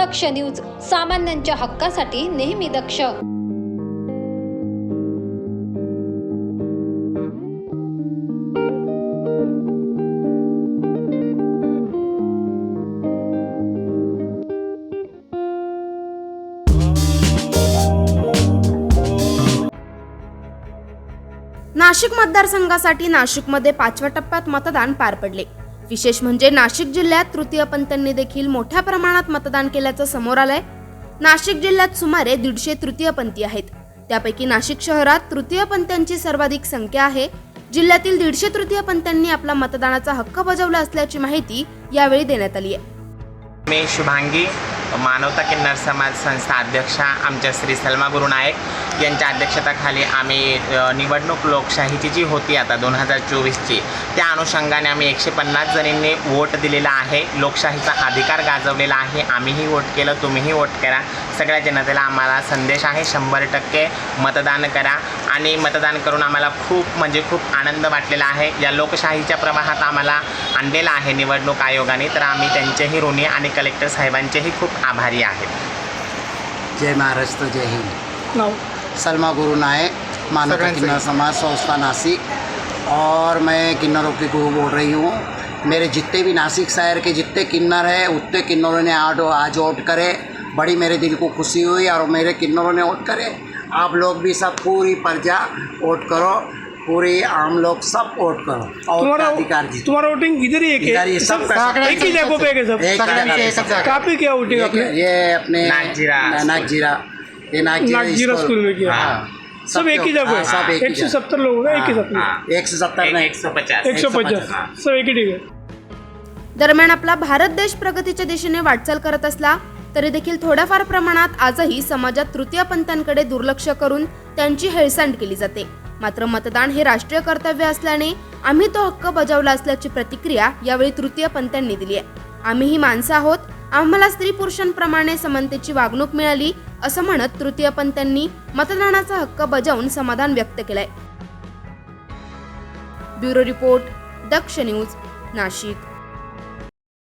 दक्ष news सामान्यांच्या हक्कासाठी नेहमी दक्ष. नाशिक मतदारसंघासाठी नाशिकमध्ये पाचव्या टप्प्यात मतदान पार पडले. विशेष म्हणजे नाशिक जिल्ह्यात तृतीयपंथींनी देखील मोठ्या प्रमाणात मतदान केल्याचं समोर आलंय. नाशिक जिल्ह्यात सुमारे दीडशे तृतीयपंथी आहेत. त्यापैकी नाशिक शहरात तृतीयपंथ्यांची सर्वाधिक संख्या आहे. जिल्ह्यातील दीडशे तृतीयपंथ्यांनी आपला मतदानाचा हक्क बजावला असल्याची माहिती यावेळी देण्यात आली आहे मी शुभांगी मानवता किन्नर समाज संस्था अध्यक्षा आमच्या श्री सलमा गुरु नायक यांच्या अध्यक्षतेखाली आम्ही निवडणूक लोकशाहीची जी होती आता दोन हजार चोवीसची त्या अनुषंगाने आम्ही एकशे पन्नास जणींनी वोट दिलेला आहे लोकशाहीचा अधिकार गाजवलेला आहे आम्हीही वोट केलं तुम्हीही वोट करा सगळ्या जनतेला आम्हाला संदेश आहे शंभर टक्के मतदान करा आणि मतदान करून आम्हाला खूप म्हणजे खूप आनंद वाटलेला आहे या लोकशाहीच्या प्रवाहात आम्हाला आणलेला आहे निवडणूक आयोगाने तर आम्ही त्यांचेही ऋणी आणि कलेक्टर साहेबांचेही खूप आभारी आहेत. जय महाराष्ट्र जय हिंद. सलमा गुरु नायक सगळ्यांचे. किन्नर समाज संस्था नासिक और मैं किन्नरों की गुरु बोल रही हूँ। मेरे जितने भी नासिक शहर के जितने किन्नर हैं उतने किन्नरों ने आज आज वोट करे। बड़ी मेरे दिल को खुशी हुई और मेरे किन्नरों ने वोट करे। आप लोग भी सब पूरी प्रजा वोट करो। पूरी आम लोग सब वोट करो। और अधिकार जीतो। तुम्हारा वोटिंग इधर ही है ये सब एक ही जगह पे है सब। पे किया वोटिंग ये, आपने? ये अपने नागजीरा नागजीरा ये नागजीरा नागजीरा स्कूल। में किया। हाँ। सब एक ही जगह हाँ, सब एक ही सौ। सत्तर लोग हैं एक ही साथ में हाँ। एक सौ सत्तर नहीं। एक सौ पचास। एक सौ 150 पचास। सब एक ही जगह दरम्यान आपला भारत देश प्रगतीच्या दिशेने वाटचाल करत असला तरी देखील थोड्याफार प्रमाणात आजही समाजात तृतीयपंथांकडे दुर्लक्ष करून त्यांची हेळसांड केली जाते. मात्र मतदान हे राष्ट्रीय कर्तव्य असल्याने आम्ही तो हक्क बजावला असल्याची प्रतिक्रिया यावेळी तृतीय पंत्यांनी दिली आहे. आम्हीही माणसं आहोत. आम्हाला स्त्री पुरुषांप्रमाणे समानतेची वागणूक मिळाली असं म्हणत तृतीय पंत्यांनी मतदानाचा हक्क बजावून समाधान व्यक्त केलंय. Bureau report Daksh news Nashik.